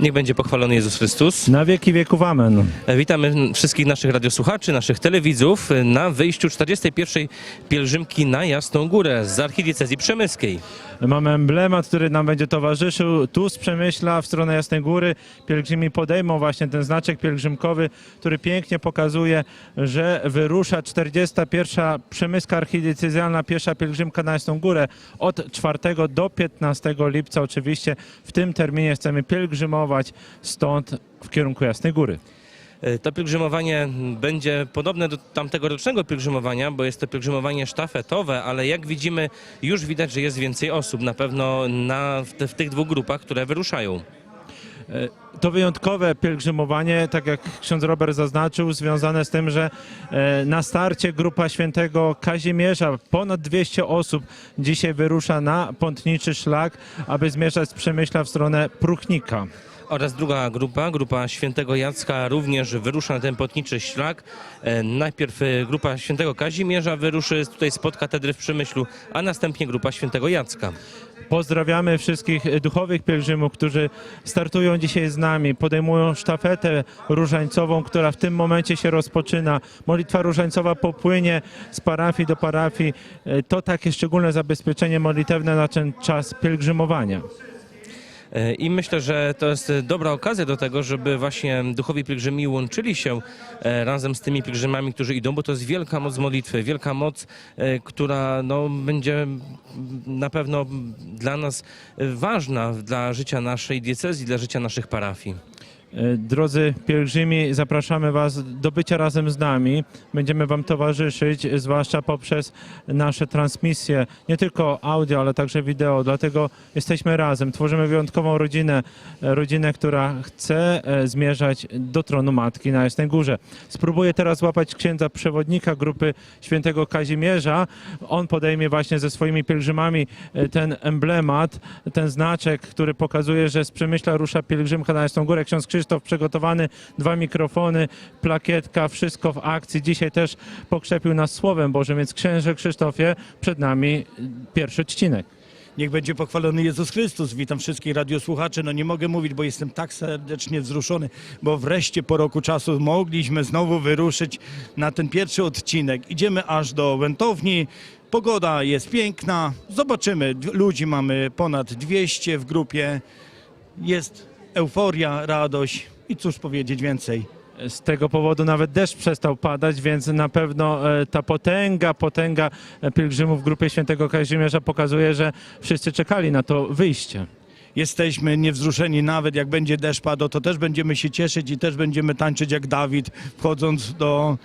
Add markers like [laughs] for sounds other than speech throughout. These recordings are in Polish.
Niech będzie pochwalony Jezus Chrystus. Na wieki wieków amen. E, Witamy wszystkich naszych radiosłuchaczy, naszych telewidzów e, na wyjściu 41. pielgrzymki na Jasną Górę z archidiecezji przemyskiej. Mamy emblemat, który nam będzie towarzyszył tu z Przemyśla w stronę Jasnej Góry. Pielgrzymi podejmą właśnie ten znaczek pielgrzymkowy, który pięknie pokazuje, że wyrusza 41. Przemyska archidiecezjalna piesza pielgrzymka na Jasną Górę od 4 do 15 lipca. Oczywiście w tym terminie chcemy pielgrzymować stąd w kierunku Jasnej Góry. E, To pielgrzymowanie będzie podobne do tamtego rocznego pielgrzymowania, bo jest to pielgrzymowanie sztafetowe, ale jak widzimy, już widać, że jest więcej osób, na pewno na, w, te, w tych dwóch grupach, które wyruszają. To wyjątkowe pielgrzymowanie, tak jak ksiądz Robert zaznaczył, związane z tym, że e, na starcie grupa świętego Kazimierza, ponad 200 osób dzisiaj wyrusza na pątniczy szlak, aby zmierzać z Przemyśla w stronę Pruchnika. Oraz druga grupa, grupa świętego Jacka również wyrusza na ten potniczy szlak. E, Najpierw e, grupa świętego Kazimierza wyruszy tutaj spod katedry w Przemyślu, a następnie grupa świętego Jacka. Pozdrawiamy wszystkich duchowych pielgrzymów, którzy startują dzisiaj z nami, podejmują sztafetę różańcową, która w tym momencie się rozpoczyna. Modlitwa różańcowa popłynie z parafii do parafii. E, To takie szczególne zabezpieczenie modlitewne na ten czas pielgrzymowania. I myślę, że to jest dobra okazja do tego, żeby właśnie duchowi pielgrzymi łączyli się e, razem z tymi pielgrzymami, którzy idą, bo to jest wielka moc modlitwy, wielka moc, e, która no, będzie na pewno dla nas ważna dla życia naszej diecezji, dla życia naszych parafii. E, Drodzy pielgrzymi, zapraszamy Was do bycia razem z nami. Będziemy Wam towarzyszyć, zwłaszcza poprzez nasze transmisje, nie tylko audio, ale także wideo. Dlatego jesteśmy razem, tworzymy wyjątkową rodzinę, e, rodzinę, która chce e, zmierzać do tronu Matki na Jasnej Górze. Spróbuję teraz złapać księdza przewodnika grupy świętego Kazimierza. On podejmie właśnie ze swoimi pielgrzymami ten emblemat, ten znaczek, który pokazuje, że z Przemyśla rusza pielgrzymka na Jasną Górę. Ksiądz Krzysztof przygotowany, dwa mikrofony, plakietka, wszystko w akcji. Dzisiaj też pokrzepił nas Słowem Bożym, więc księże Krzysztofie, przed nami pierwszy odcinek. Niech będzie pochwalony Jezus Chrystus. Witam wszystkich radiosłuchaczy. No nie mogę mówić, bo jestem tak serdecznie wzruszony, bo wreszcie po roku czasu mogliśmy znowu wyruszyć na ten pierwszy odcinek. Idziemy aż do Łętowni. Pogoda jest piękna. Zobaczymy. Ludzi mamy ponad 200 w grupie. Jest euforia, radość i cóż powiedzieć więcej. Z tego powodu nawet deszcz przestał padać, więc na pewno e, ta potęga, potęga e, pielgrzymów w grupie świętego Kazimierza pokazuje, że wszyscy czekali na to wyjście. Jesteśmy niewzruszeni nawet jak będzie deszcz padał, to też będziemy się cieszyć i też będziemy tańczyć jak Dawid, wchodząc do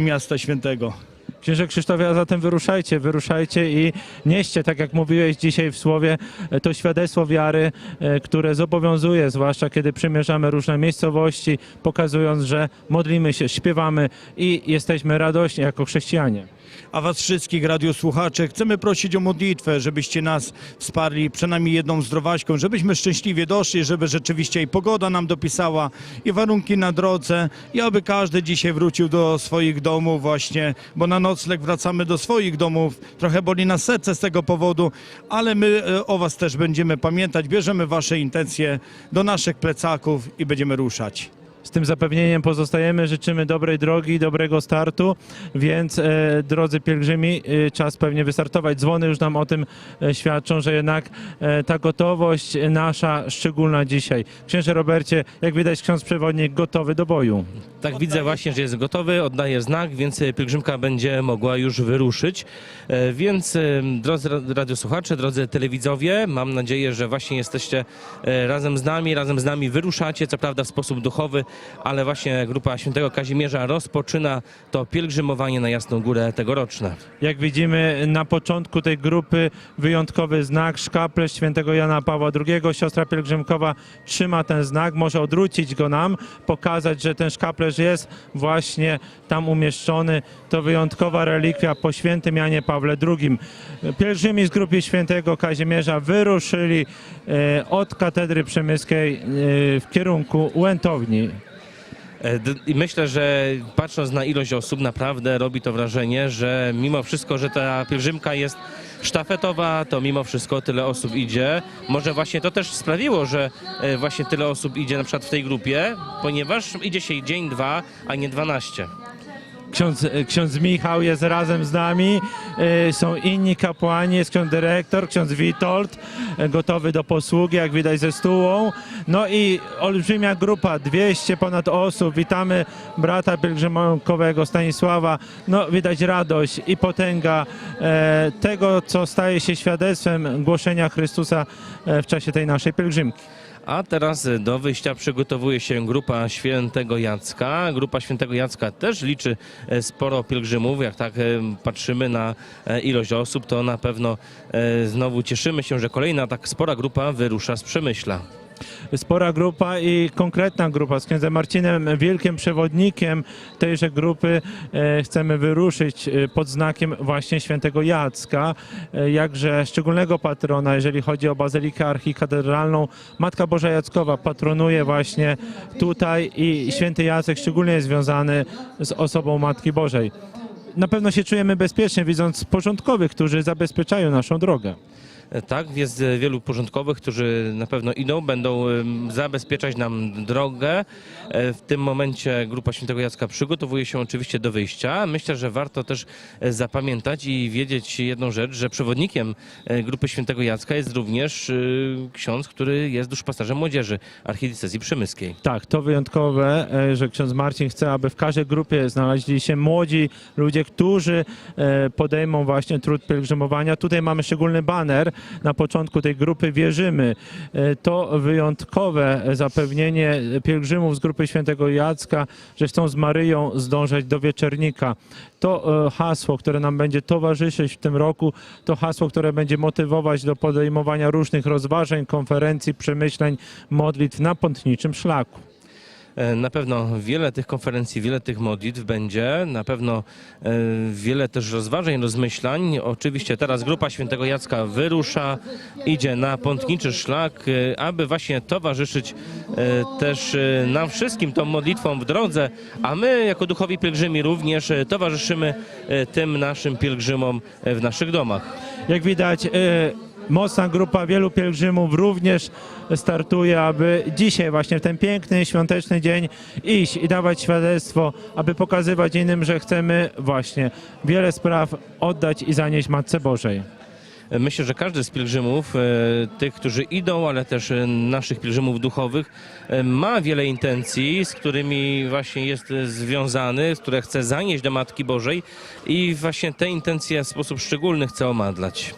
miasta świętego. Księże Krzysztofie, a zatem wyruszajcie, wyruszajcie i nieście, tak jak mówiłeś dzisiaj w słowie, e, to świadectwo wiary, e, które zobowiązuje, zwłaszcza kiedy przymierzamy różne miejscowości, pokazując, że modlimy się, śpiewamy i jesteśmy radośni jako chrześcijanie. A was wszystkich radiosłuchaczy chcemy prosić o modlitwę, żebyście nas wsparli przynajmniej jedną zdrowaśką, żebyśmy szczęśliwie doszli, żeby rzeczywiście i pogoda nam dopisała, i warunki na drodze, i aby każdy dzisiaj wrócił do swoich domów właśnie, bo na nocleg wracamy do swoich domów. Trochę boli nas serce z tego powodu, ale my e, o was też będziemy pamiętać, bierzemy wasze intencje do naszych plecaków i będziemy ruszać. Z tym zapewnieniem pozostajemy, życzymy dobrej drogi, dobrego startu, więc e, drodzy pielgrzymi, e, czas pewnie wystartować. Dzwony już nam o tym e, świadczą, że jednak e, ta gotowość nasza szczególna dzisiaj. Księże Robercie, jak widać ksiądz przewodnik gotowy do boju. Tak widzę właśnie, że jest gotowy, oddaje znak, więc e, pielgrzymka będzie mogła już wyruszyć. E, Więc e, drodzy ra- radiosłuchacze, drodzy telewidzowie, mam nadzieję, że właśnie jesteście e, razem z nami, razem z nami wyruszacie, co prawda w sposób duchowy, ale właśnie grupa świętego Kazimierza rozpoczyna to pielgrzymowanie na Jasną Górę tegoroczne. Jak widzimy na początku tej grupy wyjątkowy znak, szkaple świętego Jana Pawła II. Siostra pielgrzymkowa trzyma ten znak, może odwrócić go nam, pokazać, że ten szkaplerz jest właśnie tam umieszczony. To wyjątkowa relikwia po świętym Janie Pawle II. Pielgrzymi z grupy świętego Kazimierza wyruszyli e, od katedry przemyskiej e, w kierunku Łętowni. E, I myślę, że patrząc na ilość osób, naprawdę robi to wrażenie, że mimo wszystko, że ta pielgrzymka jest sztafetowa, to mimo wszystko tyle osób idzie. Może właśnie to też sprawiło, że e, właśnie tyle osób idzie na przykład w tej grupie, ponieważ idzie się dzień, dwa, a nie 12. Ksiądz, ksiądz Michał jest razem z nami, y, są inni kapłani, jest ksiądz dyrektor, ksiądz Witold, y, gotowy do posługi, jak widać ze stułą. No i olbrzymia grupa, 200 ponad osób. Witamy brata pielgrzymkowego Stanisława. No widać radość i potęga e, tego, co staje się świadectwem głoszenia Chrystusa e, w czasie tej naszej pielgrzymki. A teraz do wyjścia przygotowuje się grupa Świętego Jacka. Grupa Świętego Jacka też liczy e, sporo pielgrzymów. Jak tak e, patrzymy na e, ilość osób, to na pewno znowu cieszymy się, że kolejna tak spora grupa wyrusza z Przemyśla. Spora grupa i konkretna grupa z księdzem Marcinem Wielkim, przewodnikiem tejże grupy. E, chcemy wyruszyć e, pod znakiem właśnie świętego Jacka, e, jakże szczególnego patrona, jeżeli chodzi o Bazylikę Archikatedralną. Matka Boża Jackowa patronuje właśnie tutaj i święty Jacek szczególnie jest związany z osobą Matki Bożej. Na pewno się czujemy bezpiecznie, widząc porządkowych, którzy zabezpieczają naszą drogę. Tak, jest wielu porządkowych, którzy na pewno idą, będą zabezpieczać nam drogę. E, W tym momencie grupa Świętego Jacka przygotowuje się oczywiście do wyjścia. Myślę, że warto też e, zapamiętać i wiedzieć jedną rzecz, że przewodnikiem e, grupy Świętego Jacka jest również ksiądz, który jest duszpasterzem młodzieży archidiecezji przemyskiej. Tak, to wyjątkowe, że ksiądz Marcin chce, aby w każdej grupie znaleźli się młodzi ludzie, którzy podejmą właśnie trud pielgrzymowania. Tutaj mamy szczególny baner na początku tej grupy. Wierzymy. E, To wyjątkowe zapewnienie pielgrzymów z grupy świętego Jacka, że chcą z Maryją zdążać do wieczernika. To e, hasło, które nam będzie towarzyszyć w tym roku, to hasło, które będzie motywować do podejmowania różnych rozważań, konferencji, przemyśleń, modlitw na pątniczym szlaku. E, Na pewno wiele tych konferencji, wiele tych modlitw będzie, na pewno e, wiele też rozważań, rozmyślań. Oczywiście teraz grupa Świętego Jacka wyrusza, idzie na pątniczy szlak, e, aby właśnie towarzyszyć też nam wszystkim tą modlitwą w drodze, a my jako duchowi pielgrzymi również towarzyszymy tym naszym pielgrzymom w naszych domach. Jak widać, mocna grupa wielu pielgrzymów również startuje, aby dzisiaj właśnie w ten piękny, świąteczny dzień iść i dawać świadectwo, aby pokazywać innym, że chcemy właśnie wiele spraw oddać i zanieść Matce Bożej. Myślę, że każdy z pielgrzymów, e, tych, którzy idą, ale też e, naszych pielgrzymów duchowych, e, ma wiele intencji, z którymi właśnie jest związany, które chce zanieść do Matki Bożej i właśnie te intencje w sposób szczególny chce omadlać.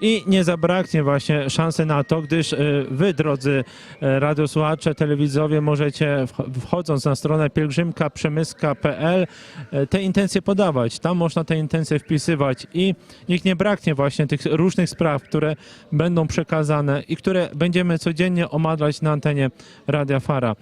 I nie zabraknie właśnie szansy na to, gdyż e, wy, drodzy e, radiosłuchacze, telewidzowie, możecie wch- wchodząc na stronę pielgrzymkaprzemyska.pl e, te intencje podawać. Tam można te intencje wpisywać i niech nie braknie właśnie tych różnych spraw, które będą przekazane i które będziemy codziennie omadlać na antenie Radia Fara.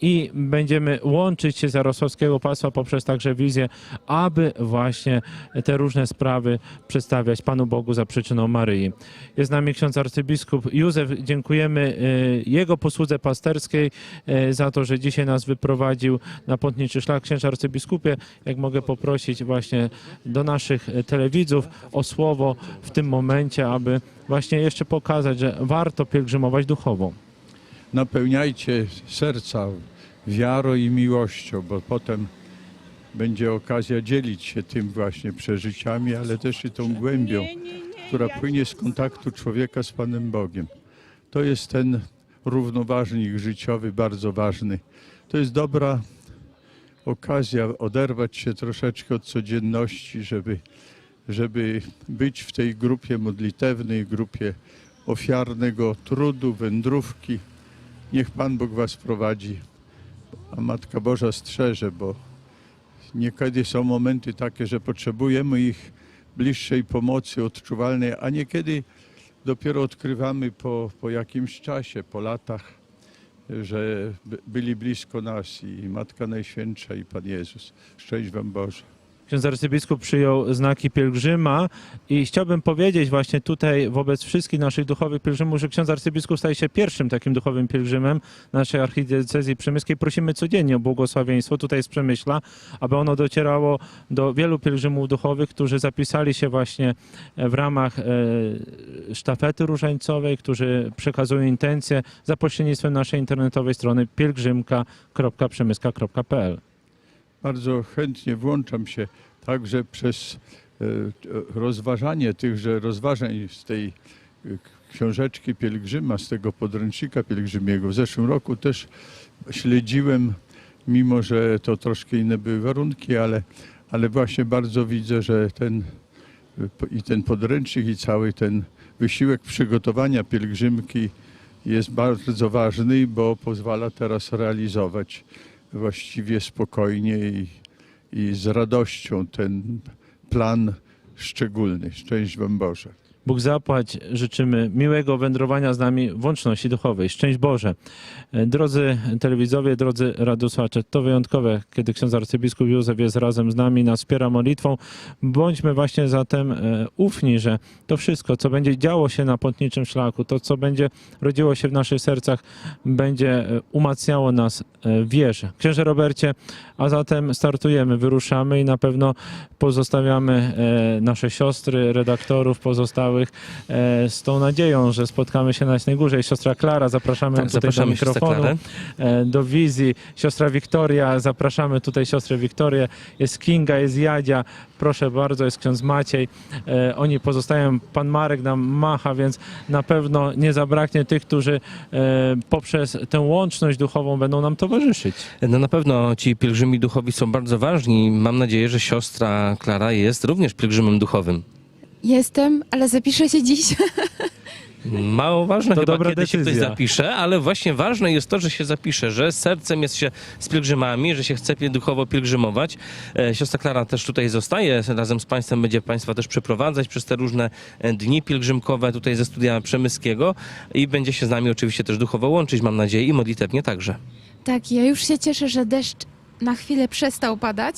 I będziemy łączyć się z Jarosławskiego Pasła poprzez także wizję, aby właśnie te różne sprawy przedstawiać Panu Bogu za przyczyną Maryi. Jest z nami ksiądz arcybiskup Józef. Dziękujemy e, jego posłudze pasterskiej e, za to, że dzisiaj nas wyprowadził na pątniczy szlak. Księże arcybiskupie, jak mogę poprosić właśnie do naszych e, telewidzów o słowo w tym momencie, aby właśnie jeszcze pokazać, że warto pielgrzymować duchowo. napełniajcie serca wiarą i miłością, bo potem będzie okazja dzielić się tym właśnie przeżyciami, ale też i tą głębią, która płynie z kontaktu człowieka z Panem Bogiem. To jest ten równoważnik życiowy, bardzo ważny. To jest dobra okazja oderwać się troszeczkę od codzienności, żeby, żeby być w tej grupie modlitewnej, grupie ofiarnego trudu, wędrówki. Niech Pan Bóg Was prowadzi, a Matka Boża strzeże, bo niekiedy są momenty takie, że potrzebujemy ich bliższej pomocy odczuwalnej, a niekiedy dopiero odkrywamy po, po jakimś czasie, po latach, że by- byli blisko nas i Matka Najświętsza i Pan Jezus. Szczęść Wam Boże. Ksiądz arcybiskup przyjął znaki pielgrzyma i chciałbym powiedzieć właśnie tutaj wobec wszystkich naszych duchowych pielgrzymów, że ksiądz arcybiskup staje się pierwszym takim duchowym pielgrzymem naszej archidiecezji przemyskiej. Prosimy codziennie o błogosławieństwo tutaj z Przemyśla, aby ono docierało do wielu pielgrzymów duchowych, którzy zapisali się właśnie w ramach e, sztafety różańcowej, którzy przekazują intencje za pośrednictwem naszej internetowej strony pielgrzymka.przemyska.pl. Bardzo chętnie włączam się także przez e, rozważanie tychże rozważań z tej e, książeczki pielgrzyma, z tego podręcznika pielgrzymiego. W zeszłym roku też śledziłem, mimo że to troszkę inne były warunki, ale, ale właśnie bardzo widzę, że ten i ten podręcznik i cały ten wysiłek przygotowania pielgrzymki jest bardzo ważny, bo pozwala teraz realizować właściwie spokojnie i, i z radością ten plan szczególny. Szczęść Wam Boże. Bóg zapłać, życzymy miłego wędrowania z nami w łączności duchowej. Szczęść Boże. E, Drodzy telewidzowie, drodzy radiosłuchacze, to wyjątkowe, kiedy ksiądz arcybiskup Józef jest razem z nami, nas wspiera modlitwą. Bądźmy właśnie zatem e, ufni, że to wszystko, co będzie działo się na pątniczym szlaku, to co będzie rodziło się w naszych sercach, będzie e, umacniało nas w wierze. Księże Robercie, a zatem startujemy, wyruszamy i na pewno pozostawiamy nasze siostry, redaktorów pozostałych e, z tą nadzieją, że spotkamy się na Jasnej Górze. I siostra Klara, zapraszamy Tak, tutaj do mikrofonu, e, do wizji. Siostra Wiktoria, zapraszamy tutaj siostrę Wiktorię. Jest Kinga, jest Jadzia, proszę bardzo, jest ksiądz Maciej. E, oni pozostają, pan Marek nam macha, więc na pewno nie zabraknie tych, którzy poprzez tę łączność duchową będą nam towarzyszyć. No na pewno ci pielgrzymi duchowi są bardzo ważni. Mam nadzieję, że siostra Klara jest również pielgrzymem duchowym. Jestem, ale zapiszę się dziś. Mało ważne To chyba, dobra kiedy się ktoś decyzja. zapisze, ale właśnie ważne jest to, że się zapisze, że sercem jest się z pielgrzymami, że się chce duchowo pielgrzymować. E, Siostra Klara też tutaj zostaje, razem z Państwem będzie Państwa też przeprowadzać przez te różne e, dni pielgrzymkowe tutaj ze studia przemyskiego i będzie się z nami oczywiście też duchowo łączyć, mam nadzieję, i modlitewnie także. Tak, ja już się cieszę, że deszcz na chwilę przestał padać.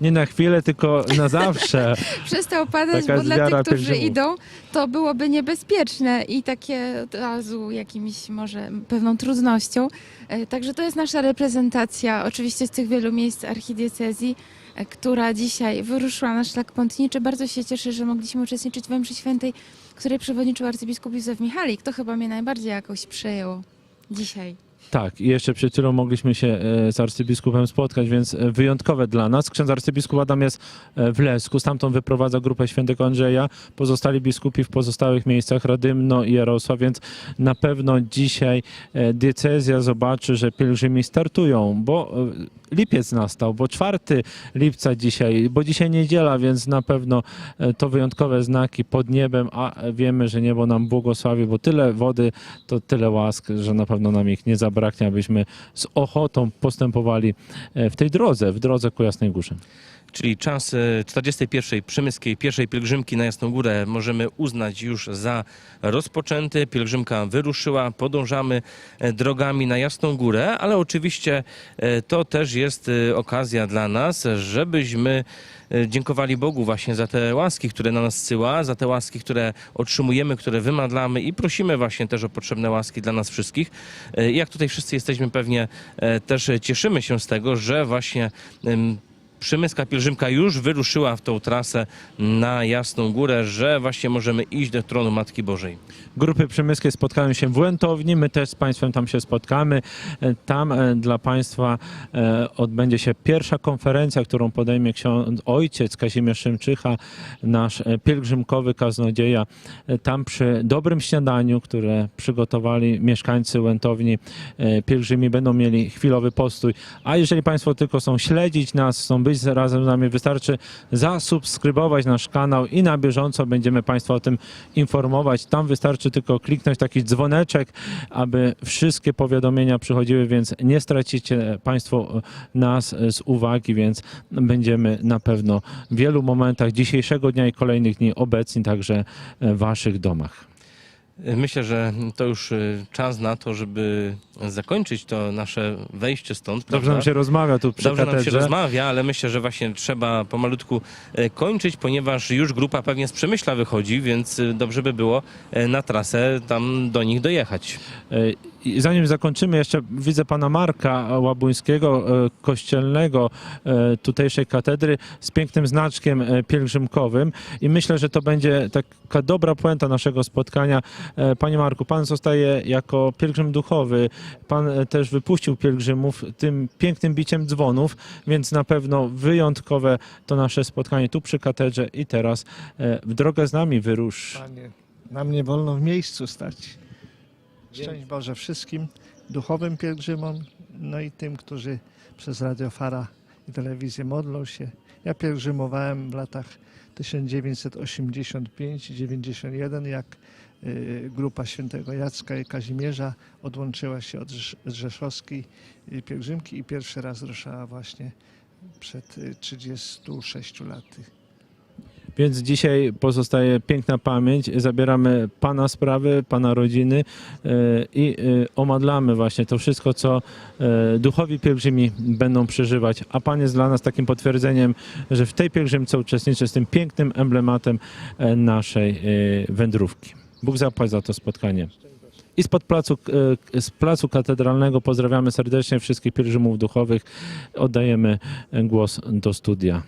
Nie na chwilę, tylko na zawsze. [laughs] Przestał padać, Taka bo dla tych, którzy pielgrzymów. idą, to byłoby niebezpieczne i takie od razu jakimś może pewną trudnością. E, Także to jest nasza reprezentacja, oczywiście z tych wielu miejsc archidiecezji, e, która dzisiaj wyruszyła na szlak pątniczy. Bardzo się cieszę, że mogliśmy uczestniczyć w mszy świętej, której przewodniczył arcybiskup Józef Michalik. To chyba mnie najbardziej jakoś przejęło dzisiaj. Tak, i jeszcze przed chwilą mogliśmy się e, z arcybiskupem spotkać, więc e, wyjątkowe dla nas. Ksiądz arcybiskup Adam jest e, w Lesku, stamtąd wyprowadza grupę świętego Andrzeja. Pozostali biskupi w pozostałych miejscach, Radymno i Jarosław, więc na pewno dzisiaj diecezja zobaczy, że pielgrzymi startują, bo lipiec nastał, bo 4 lipca dzisiaj, bo dzisiaj niedziela, więc na pewno to wyjątkowe znaki pod niebem, a wiemy, że niebo nam błogosławi, bo tyle wody, to tyle łask, że na pewno nam ich nie zabraknie, abyśmy z ochotą postępowali e, w tej drodze, w drodze ku Jasnej Górze. Czyli czas e, 41. przemyskiej pierwszej pielgrzymki na Jasną Górę możemy uznać już za rozpoczęty. Pielgrzymka wyruszyła, podążamy e, drogami na Jasną Górę, ale oczywiście e, to też jest e, okazja dla nas, żebyśmy e, dziękowali Bogu właśnie za te łaski, które na nas zsyła, za te łaski, które otrzymujemy, które wymadlamy i prosimy właśnie też o potrzebne łaski dla nas wszystkich. E, Jak tutaj wszyscy jesteśmy pewnie e, też cieszymy się z tego, że właśnie Przemyska pielgrzymka już wyruszyła w tą trasę na Jasną Górę, że właśnie możemy iść do tronu Matki Bożej. Grupy przemyskie spotkają się w Łętowni, my też z Państwem tam się spotkamy. E, Tam e, dla Państwa e, odbędzie się pierwsza konferencja, którą podejmie ksiądz ojciec Kazimierz Szymczycha, nasz pielgrzymkowy kaznodzieja. Tam przy dobrym śniadaniu, które przygotowali mieszkańcy Łętowni, pielgrzymi będą mieli chwilowy postój. A jeżeli Państwo tylko chcą śledzić nas, chcą być razem z nami, wystarczy zasubskrybować nasz kanał i na bieżąco będziemy Państwa o tym informować. Tam wystarczy tylko kliknąć taki dzwoneczek, aby wszystkie powiadomienia przychodziły, więc nie stracicie Państwo nas z uwagi, więc będziemy na pewno w wielu momentach dzisiejszego dnia i kolejnych dni obecni także w Waszych domach. Myślę, że to już y, czas na to, żeby zakończyć to nasze wejście stąd. Dobrze prawda? nam się rozmawia tu przy Dobrze nam się katedrze. rozmawia, ale myślę, że właśnie trzeba pomalutku e, kończyć, ponieważ już grupa pewnie z Przemyśla wychodzi, więc e, dobrze by było e, na trasę tam do nich dojechać. Zanim zakończymy, jeszcze widzę pana Marka Łabuńskiego, e, kościelnego e, tutejszej katedry z pięknym znaczkiem e, pielgrzymkowym i myślę, że to będzie taka dobra puenta naszego spotkania. Panie Marku, pan zostaje jako pielgrzym duchowy, pan też wypuścił pielgrzymów tym pięknym biciem dzwonów, więc na pewno wyjątkowe to nasze spotkanie tu przy katedrze i teraz w drogę z nami wyrusz. Panie, nam nie wolno w miejscu stać. Szczęść Boże wszystkim duchowym pielgrzymom, no i tym, którzy przez Radio Fara i telewizję modlą się. Ja pielgrzymowałem w latach 1985-91, jak y, grupa świętego Jacka i Kazimierza odłączyła się od Rzesz- rzeszowskiej y, pielgrzymki i pierwszy raz ruszała właśnie przed y, 36 laty. Więc dzisiaj pozostaje piękna pamięć. Zabieramy Pana sprawy, Pana rodziny e, i e, omadlamy właśnie to wszystko, co e, duchowi pielgrzymi będą przeżywać. A Pan jest dla nas takim potwierdzeniem, że w tej pielgrzymce uczestniczy z tym pięknym emblematem naszej wędrówki. Bóg zapłać za to spotkanie. I spod placu, z placu katedralnego pozdrawiamy serdecznie wszystkich pielgrzymów duchowych. Oddajemy głos do studia.